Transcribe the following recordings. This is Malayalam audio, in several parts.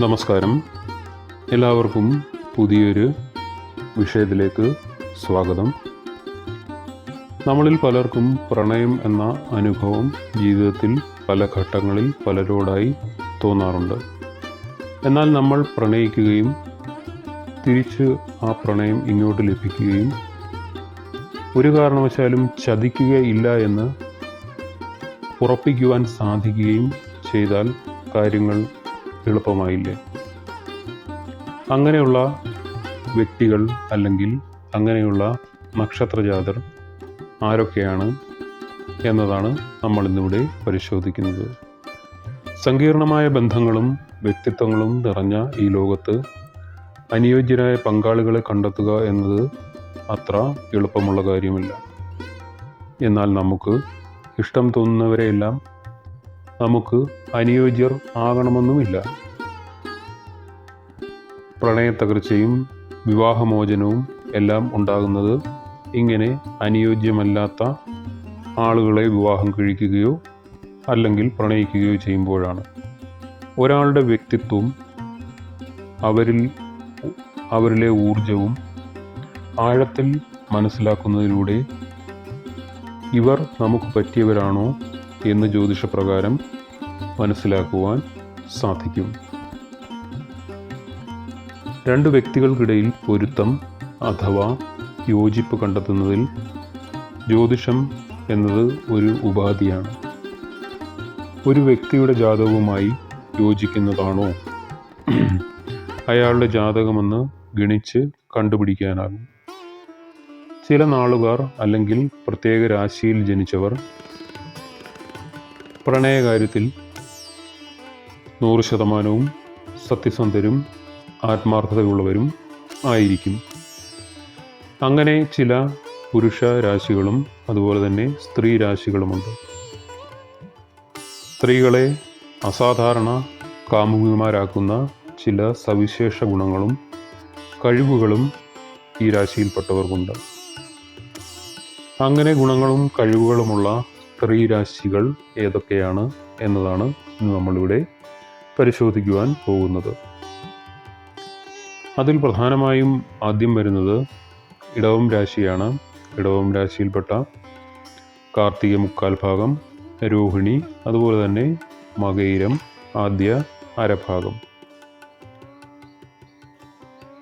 നമസ്കാരം. എല്ലാവർക്കും പുതിയൊരു വിഷയത്തിലേക്ക് സ്വാഗതം. നമ്മളിൽ പലർക്കും പ്രണയം എന്ന അനുഭവം ജീവിതത്തിൽ പല ഘട്ടങ്ങളിൽ പലരോടായി തോന്നാറുണ്ട്. എന്നാൽ നമ്മൾ പ്രണയിക്കുകയും തിരിച്ച് ആ പ്രണയം ഇങ്ങോട്ട് ലഭിക്കുകയും ഒരു കാരണവശാലും ചതിക്കുകയില്ല എന്ന് ഉറപ്പിക്കുവാൻ സാധിക്കുകയും ചെയ്താൽ കാര്യങ്ങൾ എളുപ്പമായില്ലേ. അങ്ങനെയുള്ള വ്യക്തികൾ അല്ലെങ്കിൽ അങ്ങനെയുള്ള നക്ഷത്രജാതർ ആരൊക്കെയാണ് എന്നതാണ് നമ്മൾ ഇന്നിവിടെ പരിശോധിക്കുന്നത്. സങ്കീർണമായ ബന്ധങ്ങളും വ്യക്തിത്വങ്ങളും നിറഞ്ഞ ഈ ലോകത്ത് അനുയോജ്യരായ പങ്കാളികളെ കണ്ടെത്തുക എന്നത് അത്ര എളുപ്പമുള്ള കാര്യമില്ല. എന്നാൽ നമുക്ക് ഇഷ്ടം തോന്നുന്നവരെയെല്ലാം നമുക്ക് അനുയോജ്യർ ആകണമെന്നുമില്ല. പ്രണയത്തകർച്ചയും വിവാഹമോചനവും എല്ലാം ഉണ്ടാകുന്നത് ഇങ്ങനെ അനുയോജ്യമല്ലാത്ത ആളുകളെ വിവാഹം കഴിക്കുകയോ അല്ലെങ്കിൽ പ്രണയിക്കുകയോ ചെയ്യുമ്പോഴാണ്. ഒരാളുടെ വ്യക്തിത്വം അവരിൽ അവരിലെ ഊർജവും ആഴത്തിൽ മനസ്സിലാക്കുന്നതിലൂടെ ഇവർ നമുക്ക് പറ്റിയവരാണോ എന്ന് ജ്യോതിഷപ്രകാരം മനസ്സിലാക്കുവാൻ സാധിക്കും. രണ്ട് വ്യക്തികൾക്കിടയിൽ പൊരുത്തം അഥവാ യോജിപ്പ് കണ്ടെത്തുന്നതിൽ ജ്യോതിഷം എന്നത് ഒരു ഉപാധിയാണ്. ഒരു വ്യക്തിയുടെ ജാതകവുമായി യോജിക്കുന്നതാണോ? അയാളുടെ ജാതകമെന്ന് ഗണിച്ച് കണ്ടുപിടിക്കാനാകും. ചില നാളുകാർ അല്ലെങ്കിൽ പ്രത്യേക രാശിയിൽ ജനിച്ചവർ പ്രണയകാര്യത്തിൽ നൂറ് ശതമാനവും സത്യസന്ധരും ആത്മാർത്ഥതയുള്ളവരും ആയിരിക്കും. അങ്ങനെ ചില പുരുഷ രാശികളും അതുപോലെ തന്നെ സ്ത്രീ രാശികളുമുണ്ട്. സ്ത്രീകളെ അസാധാരണ കാമുകിമാരാക്കുന്ന ചില സവിശേഷ ഗുണങ്ങളും കഴിവുകളും ഈ രാശിയിൽപ്പെട്ടവർക്കുണ്ട്. അങ്ങനെ ഗുണങ്ങളും കഴിവുകളുമുള്ള സ്ത്രീ രാശികൾ ഏതൊക്കെയാണ് എന്നതാണ് ഇന്ന് നമ്മളിവിടെ പരിശോധിക്കുവാൻ പോകുന്നത്. അതിൽ പ്രധാനമായും ആദ്യം വരുന്നത് ഇടവം രാശിയാണ്. ഇടവം രാശിയിൽപ്പെട്ട കാർത്തിക മുക്കാൽ ഭാഗം രോഹിണി അതുപോലെ തന്നെ മകയിരം ആദ്യ അരഭാഗം.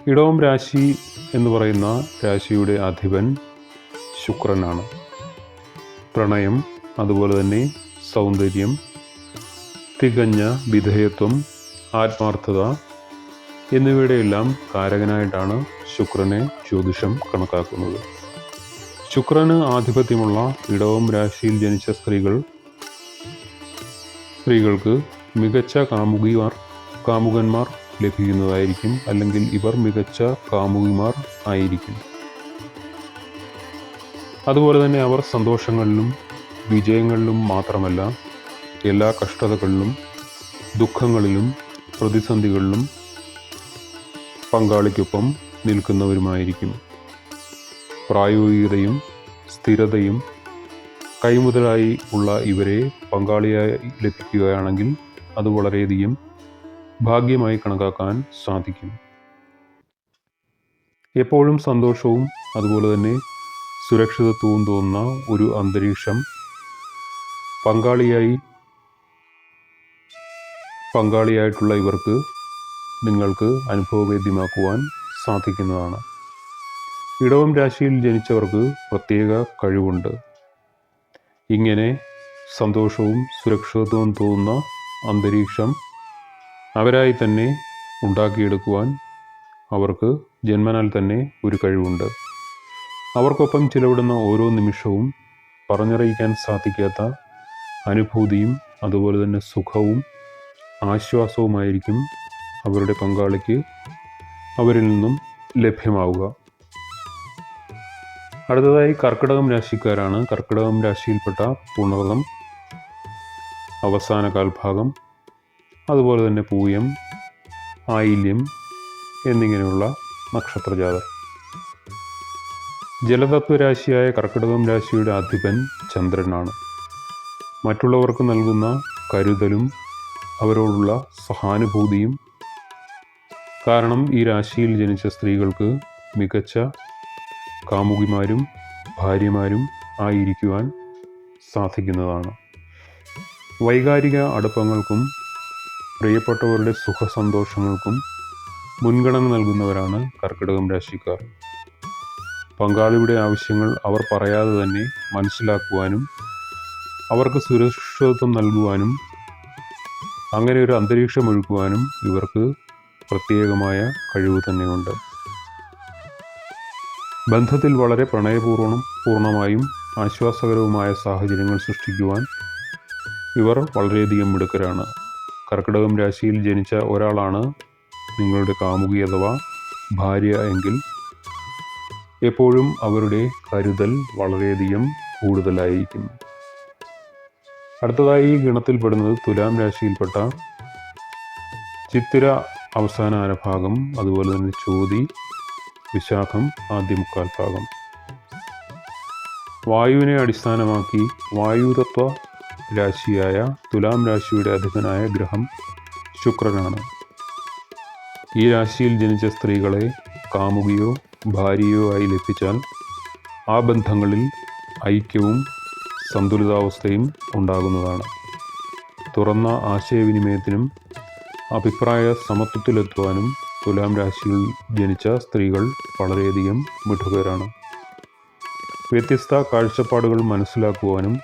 ഇടവം രാശി എന്ന് പറയുന്ന രാശിയുടെ അധിപൻ ശുക്രനാണ്. പ്രണയം അതുപോലെ തന്നെ സൗന്ദര്യം തികഞ്ഞ വിധേയത്വം ആത്മാർത്ഥത എന്നിവയുടെയെല്ലാം കാരകനായിട്ടാണ് ശുക്രനെ ജ്യോതിഷം കണക്കാക്കുന്നത്. ശുക്രന് ആധിപത്യമുള്ള ഇടവം രാശിയിൽ ജനിച്ച സ്ത്രീകൾ സ്ത്രീകൾക്ക് മികച്ച കാമുകിമാർ കാമുകന്മാർ ലഭിക്കുന്നതായിരിക്കും അല്ലെങ്കിൽ ഇവർ മികച്ച കാമുകിമാർ ആയിരിക്കും. അതുപോലെ തന്നെ അവർ സന്തോഷങ്ങളിലും വിജയങ്ങളിലും മാത്രമല്ല എല്ലാ കഷ്ടതകളിലും ദുഃഖങ്ങളിലും പ്രതിസന്ധികളിലും പങ്കാളിക്കൊപ്പം നിൽക്കുന്നവരുമായിരിക്കും. പ്രായോഗികതയും സ്ഥിരതയും കൈമുതലായി ഉള്ള ഇവരെ പങ്കാളിയായി ലഭിക്കുകയാണെങ്കിൽ അത് വളരെയധികം ഭാഗ്യമായി കണക്കാക്കാൻ സാധിക്കും. എപ്പോഴും സന്തോഷവും അതുപോലെ തന്നെ സുരക്ഷിതത്വവും തോന്നുന്ന ഒരു അന്തരീക്ഷം പങ്കാളിയായി പങ്കാളിയായിട്ടുള്ള ഇവർക്ക് നിങ്ങൾക്ക് അനുഭവവേദ്യമാക്കുവാൻ സാധിക്കുന്നതാണ്. ഇടവം രാശിയിൽ ജനിച്ചവർക്ക് പ്രത്യേക കഴിവുണ്ട്. ഇങ്ങനെ സന്തോഷവും സുരക്ഷിതത്വവും തോന്നുന്ന അന്തരീക്ഷം അവരായി തന്നെ ഉണ്ടാക്കിയെടുക്കുവാൻ അവർക്ക് ജന്മനാൽ തന്നെ ഒരു കഴിവുണ്ട്. അവർക്കൊപ്പം ചിലവിടുന്ന ഓരോ നിമിഷവും പറഞ്ഞറിയിക്കാൻ സാധിക്കാത്ത അനുഭൂതിയും അതുപോലെ തന്നെ സുഖവും ആശ്വാസവുമായിരിക്കും അവരുടെ പങ്കാളിക്ക് അവരിൽ നിന്നും ലഭ്യമാവുക. അടുത്തതായി കർക്കിടകം രാശിക്കാരാണ്. കർക്കിടകം രാശിയിൽപ്പെട്ട പുണർതം അവസാന കാൽഭാഗം അതുപോലെ തന്നെ പൂയം ആയില്യം എന്നിങ്ങനെയുള്ള നക്ഷത്രജാതർ ജലതത്വരാശിയായ കർക്കിടകം രാശിയുടെ അധിപൻ ചന്ദ്രനാണ്. മറ്റുള്ളവർക്ക് നൽകുന്ന കരുതലും അവരോടുള്ള സഹാനുഭൂതിയും. കാരണം ഈ രാശിയിൽ ജനിച്ച സ്ത്രീകൾക്ക് മികച്ച കാമുകിമാരും ഭാര്യമാരും ആയിരിക്കുവാൻ സാധിക്കുന്നതാണ്. വൈകാരിക അടുപ്പങ്ങൾക്കും പ്രിയപ്പെട്ടവരുടെ സുഖസന്തോഷങ്ങൾക്കും മുൻഗണന നൽകുന്നവരാണ് കർക്കിടകം രാശിക്കാർ. പങ്കാളിയുടെ ആവശ്യങ്ങൾ അവർ പറയാതെ തന്നെ മനസ്സിലാക്കുവാനും അവർക്ക് സുരക്ഷിതത്വം നൽകുവാനും അങ്ങനെ ഒരു അന്തരീക്ഷം ഒഴുക്കുവാനും ഇവർക്ക് പ്രത്യേകമായ കഴിവ് തന്നെയുണ്ട്. ബന്ധത്തിൽ വളരെ പ്രണയപൂർവം പൂർണമായും ആശ്വാസകരവുമായ സാഹചര്യങ്ങൾ സൃഷ്ടിക്കുവാൻ ഇവർ വളരെയധികം മിടുക്കരാണ്. കർക്കിടകം രാശിയിൽ ജനിച്ച ഒരാളാണ് നിങ്ങളുടെ കാമുകി അഥവാ ഭാര്യ എങ്കിൽ എപ്പോഴും അവരുടെ കരുതൽ വളരെയധികം കൂടുതലായിരിക്കും. അടുത്തതായി ഈ ഗണത്തിൽപ്പെടുന്നത് തുലാം രാശിയിൽപ്പെട്ട ചിത്തിര അവസാന അരഭാഗം അതുപോലെ തന്നെ ചോതി വിശാഖം ആദ്യ മുക്കാൽ ഭാഗം. വായുവിനെ അടിസ്ഥാനമാക്കി വായുതത്വ രാശിയായ തുലാം രാശിയുടെ അധിപനായ ഗ്രഹം ശുക്രനാണ്. ഈ രാശിയിൽ ജനിച്ച സ്ത്രീകളെ കാമുകിയോ ഭാര്യയോ ആയി ലഭിച്ചാൽ ആ ബന്ധങ്ങളിൽ ഐക്യവും സന്തുലിതാവസ്ഥയും ഉണ്ടാകുന്നതാണ്. തുറന്ന ആശയവിനിമയത്തിനും അഭിപ്രായ സമത്വത്തിലെത്തുവാനും തുലാം രാശിയിൽ ജനിച്ച സ്ത്രീകൾ വളരെയധികം മിടുക്കരാണ് വ്യത്യസ്ത കാഴ്ചപ്പാടുകൾ മനസ്സിലാക്കുവാനും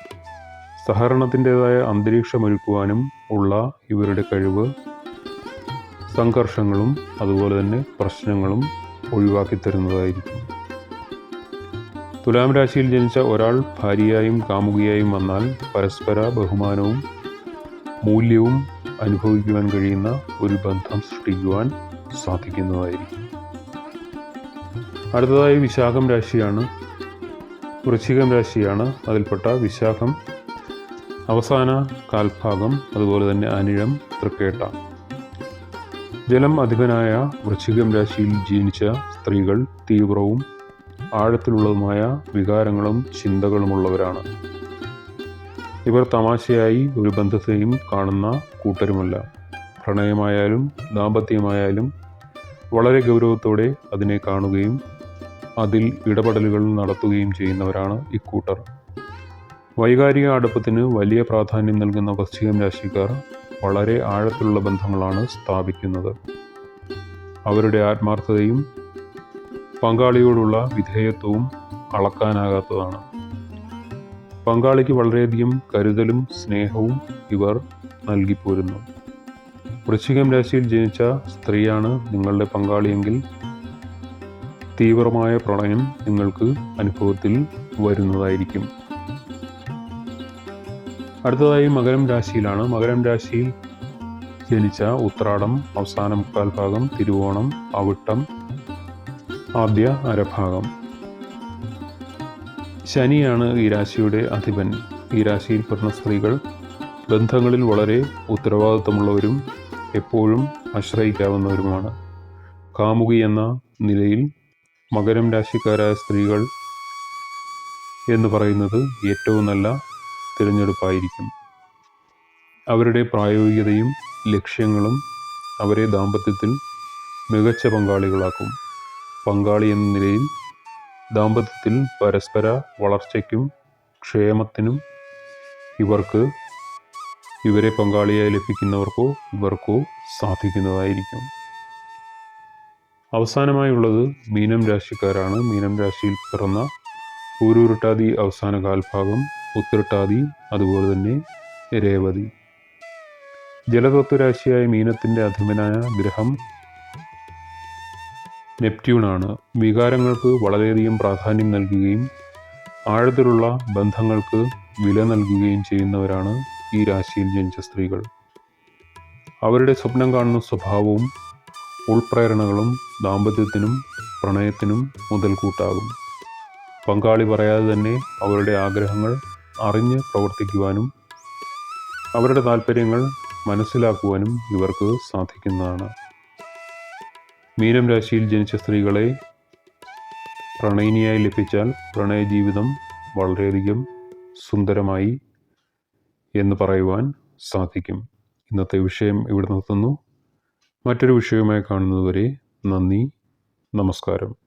സഹകരണത്തിന്റെതായ അന്തരീക്ഷമൊരുക്കുവാനും ഉള്ള ഇവരുടെ കഴിവ് സംഘർഷങ്ങളും അതുപോലെ തന്നെ പ്രശ്നങ്ങളും ഒഴിവാക്കി തരുന്നതായിരിക്കും തുലാം രാശിയിൽ ജനിച്ച ഒരാൾ ഭാര്യയായും കാമുകിയായും വന്നാൽ പരസ്പര ബഹുമാനവും മൂല്യവും അനുഭവിക്കുവാൻ കഴിയുന്ന ഒരു ബന്ധം സൃഷ്ടിക്കുവാൻ സാധിക്കുന്നതായിരിക്കും. അടുത്തതായി വിശാഖം രാശിയാണ്. വൃശ്ചികം രാശിയാണ്. അതിൽപ്പെട്ട വിശാഖം. അവസാന കാൽഭാഗം അതുപോലെ തന്നെ അനിഴം തൃക്കേട്ട. ജലം അധിപനായ വൃശ്ചികം രാശിയിൽ ജനിച്ച സ്ത്രീകൾ തീവ്രവും ആഴത്തിലുള്ളതുമായ വികാരങ്ങളും ചിന്തകളുമുള്ളവരാണ്. ഇവർ തമാശയായി ഒരു ബന്ധത്തെയും കാണുന്ന കൂട്ടരുമല്ല. പ്രണയമായാലും ദാമ്പത്യമായാലും വളരെ ഗൗരവത്തോടെ അതിനെ കാണുകയും അതിൽ ഇടപെടലുകൾ നടത്തുകയും ചെയ്യുന്നവരാണ് ഇക്കൂട്ടർ. വൈകാരിക അടുപ്പത്തിന് വലിയ പ്രാധാന്യം നൽകുന്ന വസ്തികം രാശിക്കാർ വളരെ ആഴത്തിലുള്ള ബന്ധങ്ങളാണ് സ്ഥാപിക്കുന്നത്. അവരുടെ ആത്മാർത്ഥതയും പങ്കാളിയോടുള്ള വിധേയത്വവും അളക്കാനാകാത്തതാണ്. പങ്കാളിക്ക് വളരെയധികം കരുതലും സ്നേഹവും ഇവർ നൽകിപ്പോരുന്നു. വൃശ്ചികം രാശിയിൽ ജനിച്ച സ്ത്രീയാണ് നിങ്ങളുടെ പങ്കാളിയെങ്കിൽ തീവ്രമായ പ്രണയം നിങ്ങൾക്ക് അനുഭവത്തിൽ വരുന്നതായിരിക്കും. അടുത്തതായി മകരം രാശിയിലാണ്. മകരം രാശിയിൽ ജനിച്ച ഉത്രാടം അവസാന കാൽഭാഗം തിരുവോണം അവിട്ടം ആദ്യ അരഭാഗം. ശനിയാണ് ഈ രാശിയുടെ അധിപൻ. ഈ രാശിയിൽ പെടുന്ന സ്ത്രീകൾ ബന്ധങ്ങളിൽ വളരെ ഉത്തരവാദിത്തമുള്ളവരും എപ്പോഴും ആശ്രയിക്കാവുന്നവരുമാണ്. കാമുകി എന്ന നിലയിൽ മകരം രാശിക്കാരായ സ്ത്രീകൾ എന്ന് പറയുന്നത് ഏറ്റവും നല്ല തിരഞ്ഞെടുപ്പായിരിക്കും. അവരുടെ പ്രായോഗികതയും ലക്ഷ്യങ്ങളും അവരെ ദാമ്പത്യത്തിൽ മികച്ച പങ്കാളികളാക്കും. പങ്കാളി എന്ന നിലയിൽ ദാമ്പത്യത്തിൽ പരസ്പര വളർച്ചയ്ക്കും ക്ഷേമത്തിനും ഇവർക്ക് ഇവരെ പങ്കാളിയായി ലഭിക്കുന്നവർക്കോ ഇവർക്കോ സാധിക്കുന്നതായിരിക്കും. അവസാനമായുള്ളത് മീനം രാശിക്കാരാണ്. മീനം രാശിയിൽ പിറന്ന ഊരുരുട്ടാതി അവസാന കാൽഭാഗം ഉത്തിരട്ടാതി അതുപോലെ തന്നെ രേവതി. ജലതത്വരാശിയായ മീനത്തിന്റെ അധിപനായ ഗ്രഹം നെപ്റ്റ്യൂണാണ് വികാരങ്ങൾക്ക് വളരെയധികം പ്രാധാന്യം നൽകുകയും ആഴത്തിലുള്ള ബന്ധങ്ങൾക്ക് വില നൽകുകയും ചെയ്യുന്നവരാണ് ഈ രാശിയിൽ ജനിച്ച സ്ത്രീകൾ. അവരുടെ സ്വപ്നം കാണുന്ന സ്വഭാവവും ഉൾപ്രേരണകളും ദാമ്പത്യത്തിനും പ്രണയത്തിനും മുതൽക്കൂട്ടാകും. പങ്കാളി പറയാതെ തന്നെ അവരുടെ ആഗ്രഹങ്ങൾ അറിഞ്ഞ് പ്രവർത്തിക്കുവാനും അവരുടെ താല്പര്യങ്ങൾ മനസ്സിലാക്കുവാനും ഇവർക്ക് സാധിക്കുന്നതാണ്. മീനം രാശിയിൽ ജനിച്ച സ്ത്രീകളെ പ്രണയിനിയായി ലഭിച്ചാൽ പ്രണയ ജീവിതം വളരെയധികം സുന്ദരമായി എന്ന് പറയുവാൻ സാധിക്കും. ഇന്നത്തെ വിഷയം ഇവിടെ നിർത്തുന്നു. മറ്റൊരു വിഷയവുമായി കാണുന്നതുവരെ നന്ദി നമസ്കാരം.